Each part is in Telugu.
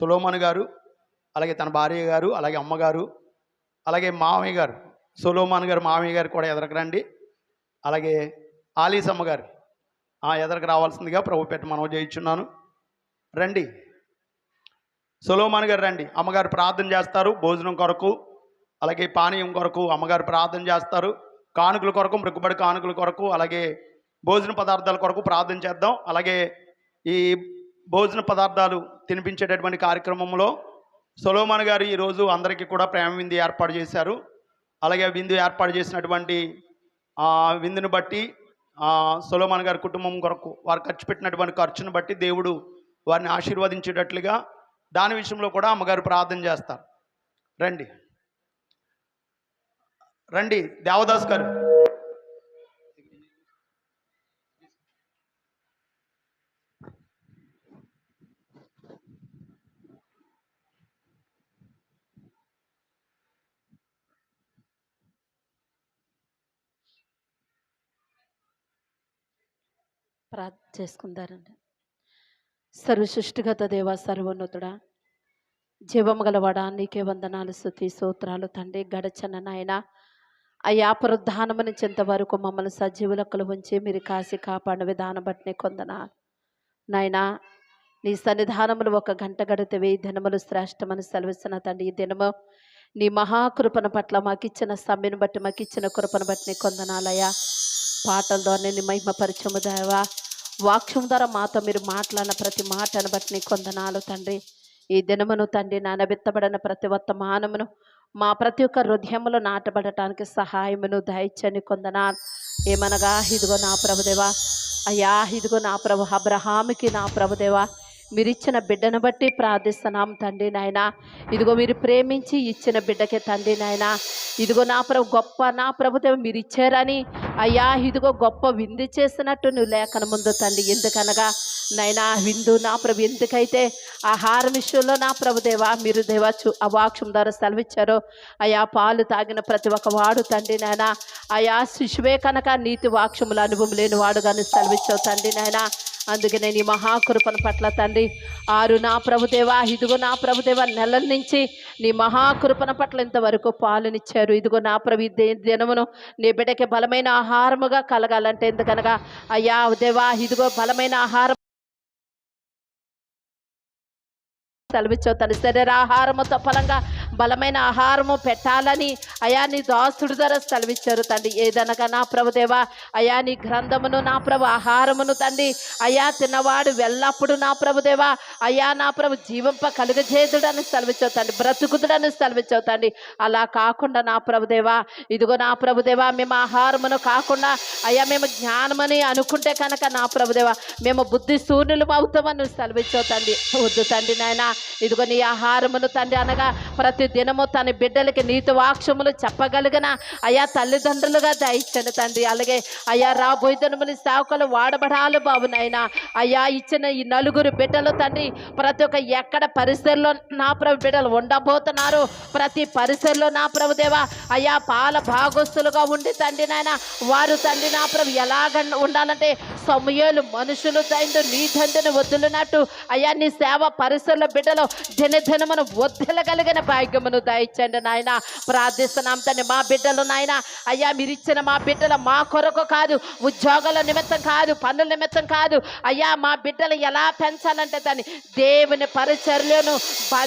సులోమన్ గారు అలాగే తన భార్య గారు అలాగే అమ్మగారు అలాగే మామయ్య గారు సులోమాన్ గారు మామయ్య గారు కూడా ఎదరకు రండి. అలాగే ఆలీసమ్మ గారు ఆ ఎదరకు రావాల్సిందిగా ప్రభు పెట్టి మనం చేయించున్నాను. రండి. సులోమాన్ గారు రండి. అమ్మగారు ప్రార్థన చేస్తారు భోజనం కొరకు అలాగే పానీయం కొరకు అమ్మగారు ప్రార్థన చేస్తారు. కానుకల కొరకు మృక్కుబడి కానుకల కొరకు అలాగే భోజన పదార్థాల కొరకు ప్రార్థన చేద్దాం. అలాగే ఈ భోజన పదార్థాలు తినిపించేటటువంటి కార్యక్రమంలో సొలోమాన్ గారు ఈరోజు అందరికీ కూడా ప్రేమ విందు ఏర్పాటు చేశారు. అలాగే విందు ఏర్పాటు చేసినటువంటి విందును విందుని బట్టి సొలోమాన్ గారి కుటుంబం కొరకు వారు ఖర్చు పెట్టినటువంటి ఖర్చును బట్టి దేవుడు వారిని ఆశీర్వదించేటట్లుగా దాని విషయంలో కూడా అమ్మగారు ప్రార్థన చేస్తారు. రండి. రండి. దేవదాస్ గారు. ప్రార్థన చేసుకుందారండి. సర్వ సృష్టిగత దేవ సర్వోన్నతుడా జీవము గలవాడా నీకే వందనాలు స్థుతి సూత్రాలు తండ్రి గడచన నాయన. అయ్యా పునరుద్ధానము నుంచి ఇంతవరకు మమ్మల్ని సజీవులకులు ఉంచి మీరు కాసి కాపాడిన విధానం బట్టి కొందన. నాయనా నీ సన్నిధానములు ఒక గంట గడితే వెయ్యి దినములు శ్రేష్టమని సెలవిస్తున్న తండ్రి ఈ దినము నీ మహాకృపను పట్ల మాకిచ్చిన సమ్మెను బట్టి మాకిచ్చిన కృపను బట్టి కొందనాలయ్యా. పాటల ద్వారా నీ మహిమపరచము దేవా. వాక్యం ద్వారా మాతో మీరు మాట్లాడిన ప్రతి మాటను బట్టి నీ కొందనాలు తండ్రి. ఈ దినమును తండ్రి నానబెత్తబడిన ప్రతి ఒక్క మానమును మా ప్రతి ఒక్క హృదయములో నాటబడటానికి సహాయమును దయచని కొందనాలు. ఏమనగా ఇదిగో నా ప్రభుదేవా అయ్యా ఇదిగో నా ప్రభు. అబ్రహాముకి నా ప్రభుదేవా మీరు ఇచ్చిన బిడ్డను బట్టి ప్రార్థిస్తున్నాం తండ్రి నాయన. ఇదిగో మీరు ప్రేమించి ఇచ్చిన బిడ్డకే తండ్రి నాయన. ఇదిగో నా ప్రభు గొప్ప నా ప్రభుదేవ మీరు ఇచ్చారని అయ్యా ఇదిగో గొప్ప విందు చేసినట్టు నువ్వు లేఖన ముందు తండ్రి. ఎందుకనగా నైనా విందు నా ప్రభు ఎందుకైతే ఆహారం విషయంలో నా ప్రభుదేవా మీరు దేవా చు అవాక్షం ద్వారా సెలవిచ్చారో అయా పాలు తాగిన ప్రతి ఒక్క వాడు తండ్రి నాయన. అయా శిశువే కనుక నీతి వాక్యముల అనుభవం లేని వాడు కానీ సెలవిచ్చావు తండ్రి నాయనా. అందుకే నీ మహాకృపను పట్ల తండ్రి ఆరు నా ప్రభుదేవా ఇదిగో నా ప్రభుదేవా నెలల నుంచి నీ మహాకృపణ పట్ల ఇంతవరకు పాలనిచ్చారు. ఇదిగో నా ప్రభు దినమును నీ బిడ్డకి బలమైన ఆహారముగా కలగాలంటే ఎందుకనగా అయ్యా దేవా ఇదిగో బలమైన ఆహారం సెలవిచ్చావు తన శరీరాహారముతో ఫలంగా బలమైన ఆహారము పెట్టాలని అయా నీ దాసుడు ధర సెలవిచ్చారు తండ్రి. ఏదనగా నా ప్రభుదేవా అయా నీ గ్రంథమును నా ప్రభు ఆహారమును తండ్రి అయా తిన్నవాడు వెళ్ళప్పుడు నా ప్రభుదేవా అయా నా ప్రభు జీవంప కలుగజేదుడని సెలవిచ్చావు తండ్రి బ్రతుకుదుడని సెలవిచ్చావు తండ్రి. అలా కాకుండా నా ప్రభుదేవా ఇదిగో నా ప్రభుదేవా మేము ఆహారమును కాకుండా అయ్యా మేము జ్ఞానమని అనుకుంటే కనుక నా ప్రభుదేవా మేము బుద్ధి శూన్యులు అవుతామని నువ్వు సెలవిచ్చావు తండ్రి. వద్దు తండ్రి నాయన ఇదిగో నీ ఆహారమును తండ్రి అనగా ప్రతి ప్రతి దినము తన బిడ్డలకి నీతి వాక్షములు చెప్పగలిగిన అయా తల్లిదండ్రులుగా దయచండి తండ్రి. అలాగే అయ్యా రాబోయే దినములు సేవకులు వాడబడాలి బాబు నాయన. అయ్యా ఇచ్చిన ఈ నలుగురు బిడ్డలు తండ్రి ప్రతి ఒక్క ఎక్కడ పరిసరలో నా ప్రభు బిడ్డలు ఉండబోతున్నారు ప్రతి పరిసరలో నా ప్రభుదేవా అయ్యా పాల భాగస్తులుగా ఉండి తండ్రి నాయన వారు తండ్రి నా ప్రభు ఎలాగ ఉండాలంటే సమయాలు మనుషులు తండ్రి నీ దండను వదులునట్టు. అయ్యా నీ సేవ పరిసర బిడ్డలు దినదినమును వద్దలగలిగిన భాగ్యమును దయచండి నాయన. ప్రార్థిస్తున్నాం తండ్రి మా బిడ్డలు నాయన. అయ్యా మీరు ఇచ్చిన మా బిడ్డలు మా కొరకు కాదు. ఉద్యోగాల నిమిత్తం కాదు పనుల నిమిత్తం కాదు. అయ్యా మా బిడ్డలు ఎలా పెంచాలంటే దాన్ని దేవుని పరిచర్లను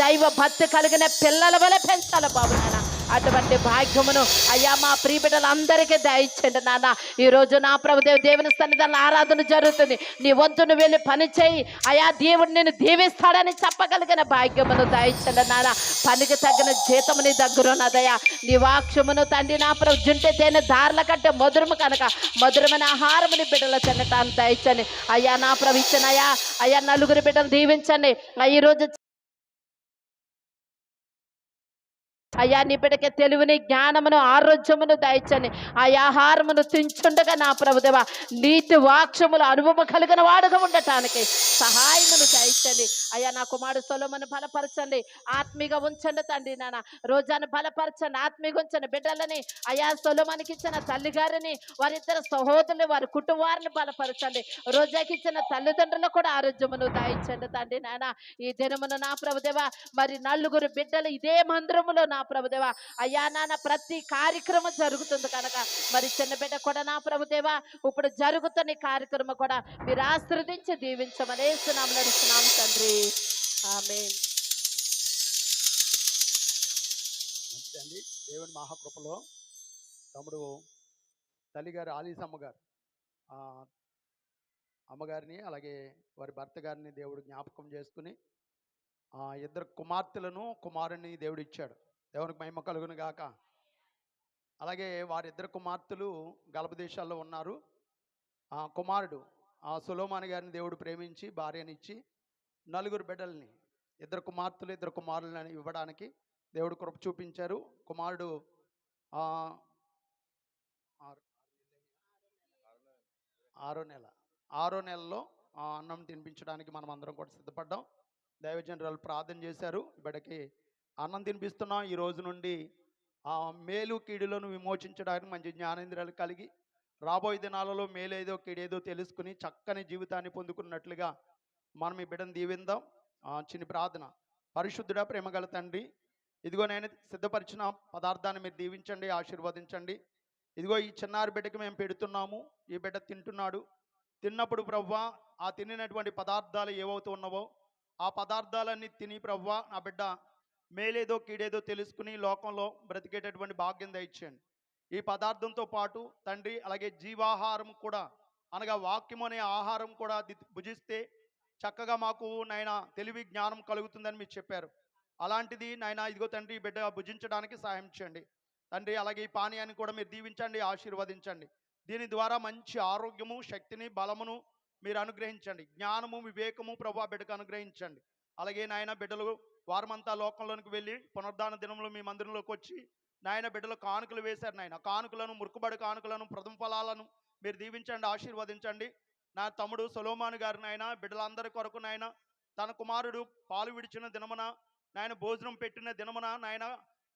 దైవ భక్తి కలిగిన పిల్లల వల్ల పెంచాలి బాబు నాయన. అటువంటి భాగ్యమును అయ్యా మా ప్రియ బిడ్డలందరికీ దయచండి నాన్న ఈరోజు నా ప్రభుదేవ దేవుని సన్నిధానం ఆరాధన జరుగుతుంది. నీ వంతును వెళ్ళి పని చేయి. అయా దేవుడు నేను దీవిస్తాడని చెప్పగలిగిన భాగ్యమును దయచండి నాన్న. పనికి తగిన జీతము నీ దగ్గర ఉన్నదయ్యా. నీ వాక్యమును తండ్రి నా ప్రభు జుంటే తేనె దారుల కంటే మధురము కనుక మధురమైన ఆహారముని బిడ్డలు తినటాన్ని దయచండి అయ్యా నా ప్రభు ఇచ్చిన అయ్యా నలుగురు బిడ్డలు దీవించండి. ఆ ఈరోజు అయ్యా నీ బిడ్డకి తెలివిని జ్ఞానమును ఆరోగ్యమును దయచని ఆ ఆహారమును తించుండగా నా ప్రభుదేవ నీతి వాక్షములు అనుభవం కలిగిన వాడుగా ఉండటానికి సహాయమును దయచండి అయ్యా నా కుమారుడు సొలమును బలపరచండి ఆత్మీగా ఉంచండి తండ్రి నాన్న. రోజాను బలపరచండి ఆత్మీగా ఉంచండి బిడ్డలని. అయ్యా సొలమనికి ఇచ్చిన తల్లిగారిని వారిద్దరు సహోదరుని వారి కుటుంబాన్ని బలపరచండి. రోజాకి ఇచ్చిన తల్లిదండ్రులు కూడా ఆరోగ్యమును దాయించండి తండ్రి నాన్న. ఈ దినమును నా ప్రభుదేవ మరి నలుగురు బిడ్డలు ఇదే మందిరములో నా ప్రభుదేవ. అయ్యా నాన్న ప్రతి కార్యక్రమం జరుగుతుంది కనుక. మరి చిన్న బిడ్డ కూడా నా ప్రభుదేవ ఇప్పుడు జరుగుతున్న కార్యక్రమం కూడా మీరు ఆశ్రదించి దీవించమని సునాము నడుస్తున్నాం తండ్రి. ఆమె దేవుడి దేవుని మహాకృపలో తమ్ముడు తల్లిగారు ఆలీసమ్మ గారు అమ్మగారిని అలాగే వారి భర్త గారిని దేవుడు జ్ఞాపకం చేసుకుని ఆ ఇద్దరు కుమార్తెలను కుమారుని దేవుడు ఇచ్చాడు. దేవునికి మహిమ కలుగును గాక. అలాగే వారిద్దరు కుమార్తెలు గల్ప దేశాల్లో ఉన్నారు. కుమారుడు ఆ సులోమాని గారిని దేవుడు ప్రేమించి భార్యనిచ్చి నలుగురు బిడ్డల్ని ఇద్దరు కుమార్తెలు ఇద్దరు కుమారులను ఇవ్వడానికి దేవుడు కృప చూపించారు. కుమారుడు ఆరు- ఆరో నెల ఆరో నెలలో ఆ, అన్నం తినిపించడానికి మనం అందరం కూడా సిద్ధపడ్డాం. దైవజనరాలు ప్రార్థన చేశారు. బిడ్డకి అన్నం తినిపిస్తున్నాం. ఈ రోజు నుండి ఆ మేలు కీడులను విమోచించడానికి మంచి జ్ఞానేంద్రాలు కలిగి రాబోయే దినాలలో మేలేదో కీడేదో తెలుసుకుని చక్కని జీవితాన్ని పొందుకున్నట్లుగా మనం ఈ బిడ్డను దీవిందాం. చిన్న ప్రార్థన. పరిశుద్ధుడ ప్రేమగల తండ్రి ఇదిగో నేను సిద్ధపరిచిన పదార్థాన్ని మీరు దీవించండి ఆశీర్వదించండి. ఇదిగో ఈ చిన్నారి బిడ్డకి మేము పెడుతున్నాము. ఈ బిడ్డ తింటున్నాడు. తిన్నప్పుడు ప్రవ్వా ఆ తినినటువంటి పదార్థాలు ఏవవుతూ ఉన్నావో ఆ పదార్థాలన్నీ తిని ప్రవ్వా నా బిడ్డ మేలేదో కీడేదో తెలుసుకుని లోకంలో బ్రతికేటటువంటి భాగ్యం దయచేయండి. ఈ పదార్థంతో పాటు తండ్రి అలాగే జీవాహారం కూడా అనగా వాక్యం అనే ఆహారం కూడా భుజిస్తే చక్కగా మాకు నాయన తెలివి జ్ఞానం కలుగుతుందని మీరు చెప్పారు. అలాంటిది నాయన ఇదిగో తండ్రి బిడ్డ భుజించడానికి సహాయం చేయండి. తండ్రి అలాగే ఈ పానీయాన్ని కూడా మీరు దీవించండి ఆశీర్వదించండి. దీని ద్వారా మంచి ఆరోగ్యము శక్తిని బలమును మీరు అనుగ్రహించండి. జ్ఞానము వివేకము ప్రభు ఆ బిడ్డకు అనుగ్రహించండి. అలాగే నాయన బిడ్డలు వారమంతా లోకంలోనికి వెళ్ళి పునరుద్ధాన దినంలో మీ మందిరంలోకి వచ్చి నాయన బిడ్డలు కానుకలు వేశారు నాయన. కానుకలను మురుకుబడి కానుకలను ప్రథమ ఫలాలను మీరు దీవించండి ఆశీర్వదించండి. నా తమ్ముడు సొలోమాను గారు నాయన బిడ్డలందరి కొరకు నాయన తన కుమారుడు పాలు విడిచిన దినమున నాయన భోజనం పెట్టిన దినమున నాయన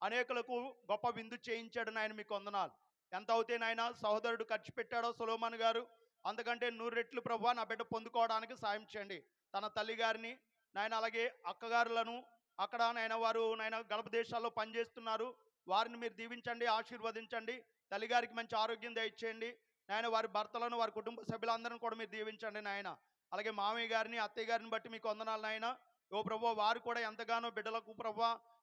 అనేకులకు గొప్ప విందు చేయించాడు నాయన మీకు వందనాలు. ఎంత అవుతే నాయన సహోదరుడు ఖర్చు పెట్టాడో సులోమాన్ గారు అందుకంటే నూరు రెట్లు ప్రభు నా బిడ్డ పొందుకోవడానికి సాయం చేయండి. తన తల్లి గారిని నాయన అలాగే అక్కగారులను అక్కడ నాయన వారు నాయన గల్ప దేశాల్లో పనిచేస్తున్నారు. వారిని మీరు దీవించండి ఆశీర్వదించండి. తల్లిగారికి మంచి ఆరోగ్యం దయచేయండి. నాయన వారి భర్తలను వారి కుటుంబ సభ్యులందరిని కూడా మీరు దీవించండి నాయన. అలాగే మామయ్య గారిని అత్తయ్య గారిని బట్టి మీకు వందనాలు నాయన. ఓ ప్రభు వారు కూడా ఎంతగానో బిడ్డలకు ప్రభు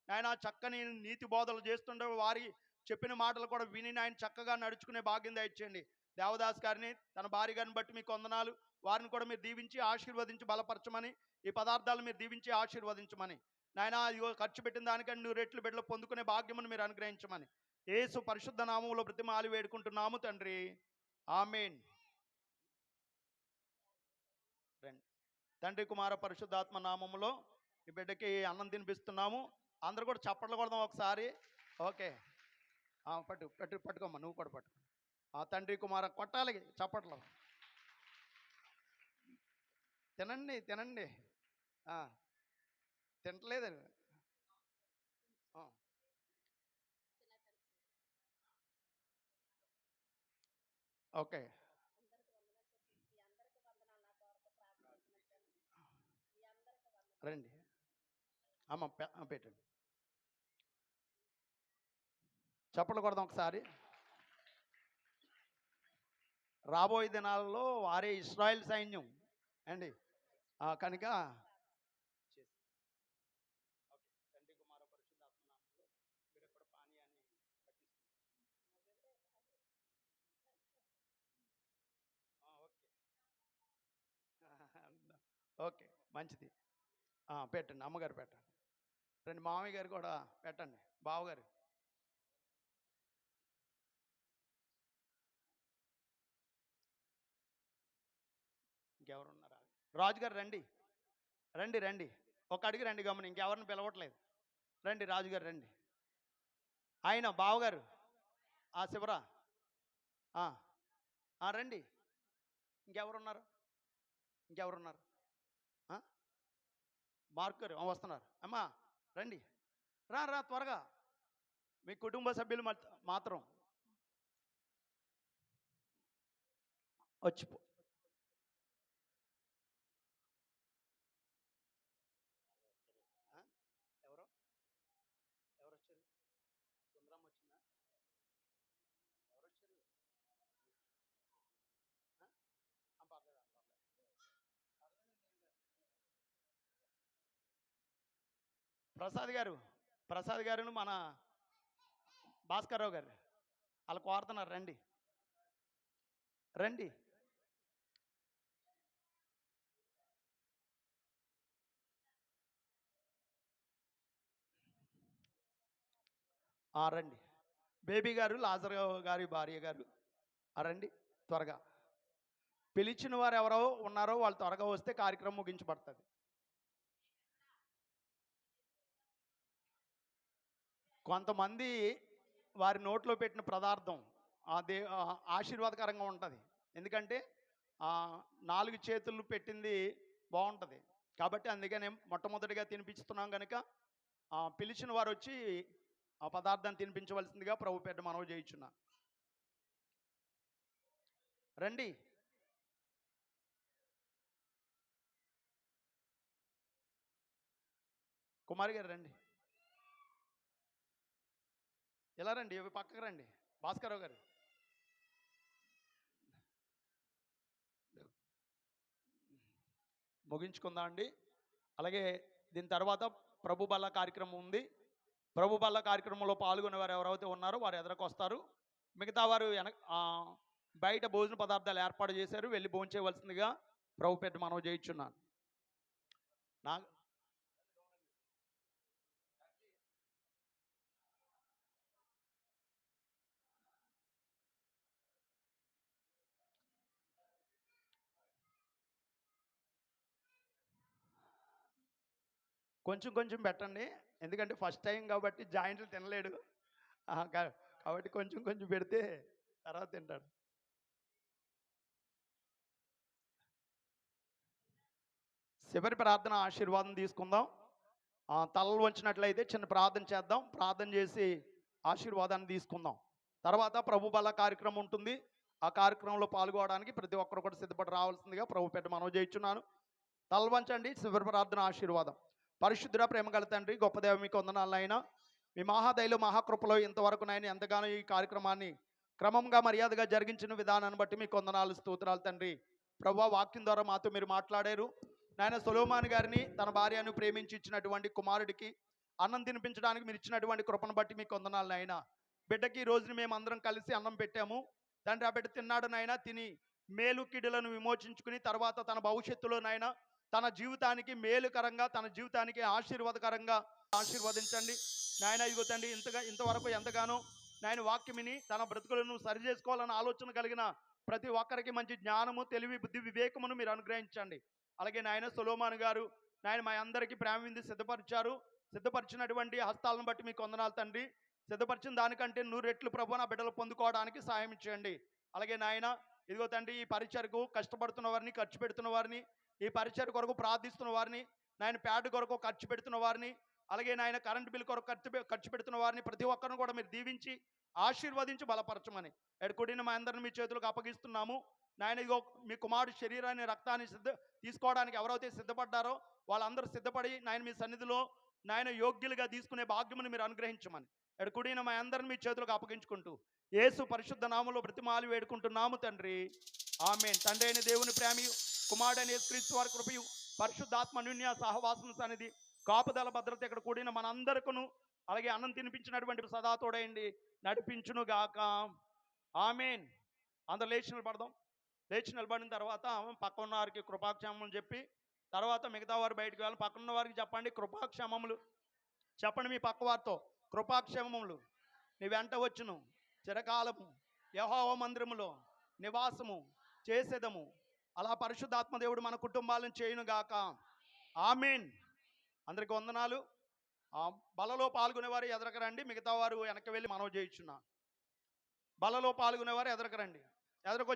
నాయన చక్కని నీతి బోధలు చేస్తుండే వారి చెప్పిన మాటలు కూడా విని నాయన చక్కగా నడుచుకునే భాగ్యం దయచేయండి. దేవదాస్ గారిని తన భార్య గారిని బట్టి మీకు వందనాలు. వారిని కూడా మీరు దీవించి ఆశీర్వదించి బలపరచమని ఈ పదార్థాలు మీరు దీవించి ఆశీర్వదించమని. నాయన ఇదిగో ఖర్చు పెట్టిన దానికంటే నువ్వు రెట్లు బిడ్డలు పొందుకునే భాగ్యమును మీరు అనుగ్రహించమని. ఏసు పరిశుద్ధ నామంలో ప్రతిమాలు వేడుకుంటున్నాము తండ్రి. ఆమెన్. రండి. తండ్రి కుమార పరిశుద్ధాత్మ నామములో ఈ బిడ్డకి అన్నం తినిపిస్తున్నాము. అందరూ కూడా చప్పట్లు కొడదాం ఒకసారి. ఓకే. పట్టు పట్టు పట్టుకోమ్మా నువ్వు కూడా పట్టుకో ఆ తండ్రి కుమార కొట్టాలి చప్పట్లు. తినండి తినండి. ఆ, తింటలేదు. ఓకే. రండి. అమ్మ పెట్టండి. చప్పట్లు కొడదాం ఒకసారి. రాబోయే దినాలలో వారే ఇస్రాయల్ సైన్యం. అండి కనుక పానీయాన్ని ఓకే ఓకే మంచిది పెట్టండి అమ్మగారు పెట్టండి. రండి మామయ్య గారు కూడా పెట్టండి బావగారు ఇంకెవరు ఉన్నారా రాజుగారు రండి. రండి రండి. ఒక అడిగి రండి గమని ఇంకెవరిని పిలవట్లేదు. రండి రాజుగారు రండి. ఆయన బావగారు ఆ శివరా రండి. ఇంకెవరున్నారు? ఇంకెవరున్నారు? మార్కరు వస్తున్నారు. అమ్మా రండి. రా రా త్వరగా. మీ కుటుంబ సభ్యులు మాత్రం. వచ్చిపో ఆ? ఎవరు ఎవరు వచ్చారు సుందరం వచ్చిందా ఎవరు వచ్చారు ఆ? ఆ, పర్లేదు ఆ, పర్లేదు పర్లేదండి, ఏం కాదు. ప్రసాద్ గారు ప్రసాద్ గారును మన భాస్కర్రావు గారు వాళ్ళు కోరుతున్నారు రండి. రండి. ఆ, రండి. బేబీ గారు లాజర్ గారి భార్య గారు రండి త్వరగా. పిలిచిన వారు ఎవరో ఉన్నారో వాళ్ళు త్వరగా వస్తే కార్యక్రమం ముగించబడుతుంది. కొంతమంది వారి నోట్లో పెట్టిన పదార్థం ఆ దే ఆశీర్వాదకరంగా ఉంటుంది. ఎందుకంటే నాలుగు చేతులు పెట్టింది బాగుంటుంది. కాబట్టి అందుకనే మొట్టమొదటిగా తినిపిస్తున్నాం కనుక ఆ పిలిచిన వారు వచ్చి ఆ పదార్థాన్ని తినిపించవలసిందిగా ప్రభు పేట మనవి చేయించున్నా. రండి. కుమారి గారు రండి. ఎలా రండి? ఇవి పక్కకు రండి. భాస్కరరావు గారు. ముగించుకుందాం అండి. అలాగే దీని తర్వాత ప్రభు బల్ల కార్యక్రమం ఉంది. ప్రభు బల్ల కార్యక్రమంలో పాల్గొనే వారు ఎవరైతే ఉన్నారో వారు ఎదురకు వస్తారు. మిగతా వారు వెనక బయట భోజన పదార్థాలు ఏర్పాటు చేశారు. వెళ్ళి భోజనం చేయవలసిందిగా ప్రభు పెట్టి మనం చేయించున్నాను. నా కొంచెం కొంచెం పెట్టండి. ఎందుకంటే ఫస్ట్ టైం కాబట్టి జాయింట్లు తినలేడు. కాబట్టి కొంచెం కొంచెం పెడితే తర్వాత తింటాడు. చివరి ప్రార్థన ఆశీర్వాదం తీసుకుందాం. తలలు వంచినట్లయితే చిన్న ప్రార్థన చేద్దాం. ప్రార్థన చేసి ఆశీర్వాదాన్ని తీసుకుందాం. తర్వాత ప్రభు బల కార్యక్రమం ఉంటుంది. ఆ కార్యక్రమంలో పాల్గొనడానికి ప్రతి ఒక్కరు కూడా సిద్ధపడి రావాల్సిందిగా ప్రభు పెద్ద మనవి చేయించున్నాను. తలవంచండి శివరి ప్రార్థన ఆశీర్వాదం. పరిశుద్ధుర ప్రేమ గల తండ్రి గొప్పదేవ మీకు వందనాలైనా మీ మహాదయలు మహాకృపలో ఇంతవరకు నాయన ఎంతగానో ఈ కార్యక్రమాన్ని క్రమంగా మర్యాదగా జరిగించిన విధానాన్ని బట్టి మీకు వందనాలు స్తోత్రాలు తండ్రి. ప్రభు వాక్యం ద్వారా మాతో మీరు మాట్లాడారు. నాయన సొలోమాన్ గారిని తన భార్యను ప్రేమించి ఇచ్చినటువంటి కుమారుడికి అన్నం తినిపించడానికి మీరు ఇచ్చినటువంటి కృపను బట్టి మీకు వందనాలు నాయన. బిడ్డకి ఈ రోజుని మేము అందరం కలిసి అన్నం పెట్టాము. తండ్రి ఆ బిడ్డ తిన్నాడు నాయన తిని మేలు కిడులను విమోచించుకుని తర్వాత తన భవిష్యత్తులో నాయన తన జీవితానికి మేలుకరంగా తన జీవితానికి ఆశీర్వాదకరంగా ఆశీర్వదించండి. నాయన ఇదిగో తండ్రి ఇంతగా ఇంతవరకు ఎంతగానో నాయన వాక్యమిని తన బ్రతుకులను సరి చేసుకోవాలన్న ఆలోచన కలిగిన ప్రతి ఒక్కరికి మంచి జ్ఞానము తెలివి బుద్ధి వివేకమును మీరు అనుగ్రహించండి. అలాగే నాయన సొలోమాన్ గారు నాయన మా అందరికీ ప్రేమ వింది సిద్ధపరిచారు. సిద్ధపరిచినటువంటి హస్తాలను బట్టి మీకు వందనాలు తండ్రి. సిద్ధపరిచిన దానికంటే నూరు రెట్లు ప్రభు నా బిడ్డలు పొందుకోవడానికి సాయం ఇచ్చేయండి అలాగే నాయన ఇదిగో తండ్రి ఈ పరిచయకు కష్టపడుతున్న వారిని ఖర్చు పెడుతున్న వారిని ఈ పరిచయ కొరకు ప్రార్థిస్తున్న వారిని నాయన ప్యాడ్ కొరకు ఖర్చు పెడుతున్న వారిని అలాగే నాయన కరెంట్ బిల్ కొరకు ఖర్చు ఖర్చు పెడుతున్న వారిని ప్రతి ఒక్కరిని కూడా మీరు దీవించి ఆశీర్వదించి బలపరచమని. ఎడుకుడిని మా అందరిని మీ చేతులకు అప్పగిస్తున్నాము. నాయన ఇగో మీ కుమారుడు శరీరాన్ని రక్తాన్ని సిద్ధ తీసుకోవడానికి ఎవరైతే సిద్ధపడ్డారో వాళ్ళందరూ సిద్ధపడి నాయన మీ సన్నిధిలో నాయన యోగ్యులుగా తీసుకునే భాగ్యమును మీరు అనుగ్రహించమని. ఎడుకుడిన మా అందరిని మీ చేతులకు అప్పగించుకుంటూ ఏసు పరిశుద్ధ నామంలో బ్రతిమాలి వేడుకుంటున్నాము తండ్రి. ఆమె తండ్రి అయిన దేవుని ప్రేమయు కుమారుడైన క్రీస్తు వారి కృపయు పరిశుద్ధాత్మ నున్య సహవాసం సన్నిధి కాపుదల భద్రత ఇక్కడ కూడిన మనందరికను అలాగే అన్నం తినిపించినటువంటి సదాతోడైంది నడిపించును గాక ఆమెన్. అందరు లేచి నిలబడదాం. లేచి నిలబడిన తర్వాత పక్క వారికి కృపాక్షేమం చెప్పి తర్వాత మిగతా వారు బయటకు వెళ్ళి పక్కన ఉన్న వారికి చెప్పండి కృపాక్షేమములు. చెప్పండి మీ పక్క వారితో కృపాక్షేమములు. నీ వెంట వచ్చును. చిరకాలము యహోవ మందిరములో నివాసము. చేసేదము. అలా పరిశుద్ధాత్మ దేవుడు మన కుటుంబాలను చేయునుగాక. ఆమెన్. అందరికి వందనాలు. బలలో పాల్గొనేవారు ఎదరకరండి. మిగతా వారు వెనక్కి వెళ్ళి మనవి చేయించున్నా. బలలో పాల్గొనేవారు ఎదరకరండి. రండి